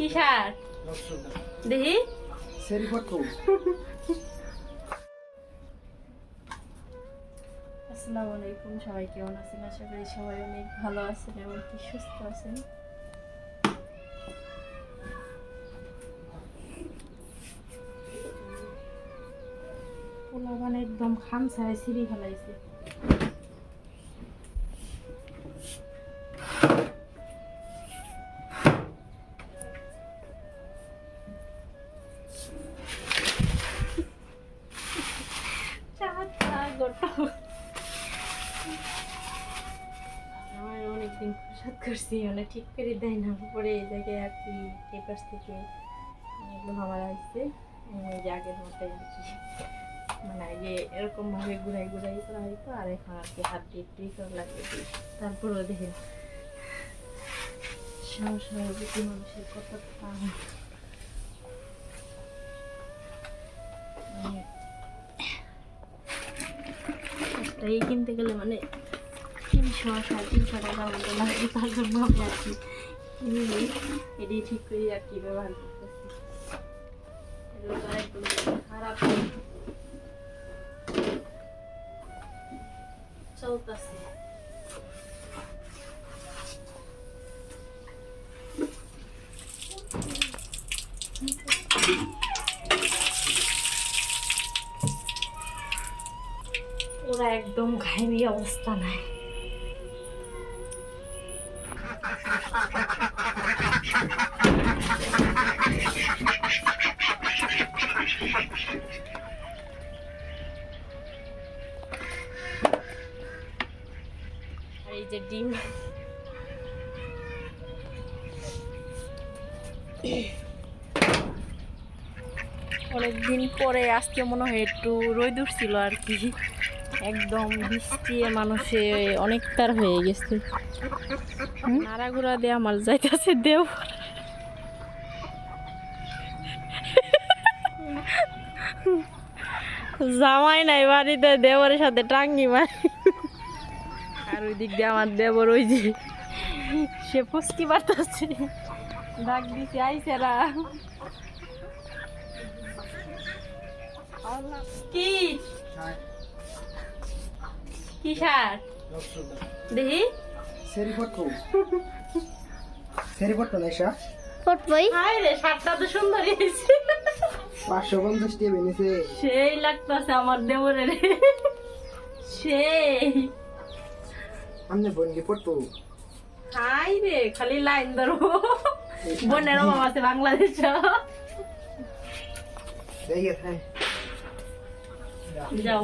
কি দেখি। আসসালামু আলাইকুম, সবাই কেমন আছেন? আশা করি সবাই অনেক ভালো আছেন কি সুস্থ আছেন? পোলা মানে একদম খামসায় সিঁড়ি ফেলাইছে। আমার অনেকদিন প্রসাদ করছি মানে ঠিক করে দেয় না। পরে এই জায়গায় আর কি পেপার থেকে এগুলো আমার আসছে যে আগের মতোই আর কি। মানে আগে এরকম ভাবে ঘুরাই ঘুরাই করা হয়তো আর এখন আর কি হাত দিয়ে একটু ই করা লাগে। তারপরেও দেখেন সাহসী মানুষের টান এই কিনতে গেলে মানে তিনশো সাড়ে তিনশো টাকার মতো লাগে, তার জন্য আমি আর কি এটি ঠিক করে আর কি ব্যবহার করতেছি। এগুলো তো একদম খারাপ। চলতেছে একদম ঘাইমি অবস্থা নাই। এই যে ডিম। অনেকদিন পরে আজকে মনে হয় একটু রোদ উঠছিল আর কি। একদম বৃষ্টি মানুষে অনেক তার হয়ে গেছে। নাড়াগুড়া দিয়ে আমার যাইতেছে দেও। জামাই নাই বাড়িতে দেবরের সাথে টাঙ্গি মারি। আর ওই দিক দিয়ে আমার দেবর ওই যে সে ফুসকি পারতেছে ডাক দিছে আইসেরা কি? কি সার? দেখি। সেরিফটো সেরিফটো নেশা ফুটবই হাই রে সারটা তো সুন্দর হয়েছে। পাঁচশো পঞ্চাশ টি বেনিছে। সেই লাগতেছে আমার দেবরে রে সেই। আমনে বনগি পড়তো হাই রে খালি লাইন ধরবো বোনের অভাব আছে বাংলাদেশ। গেছে যাও।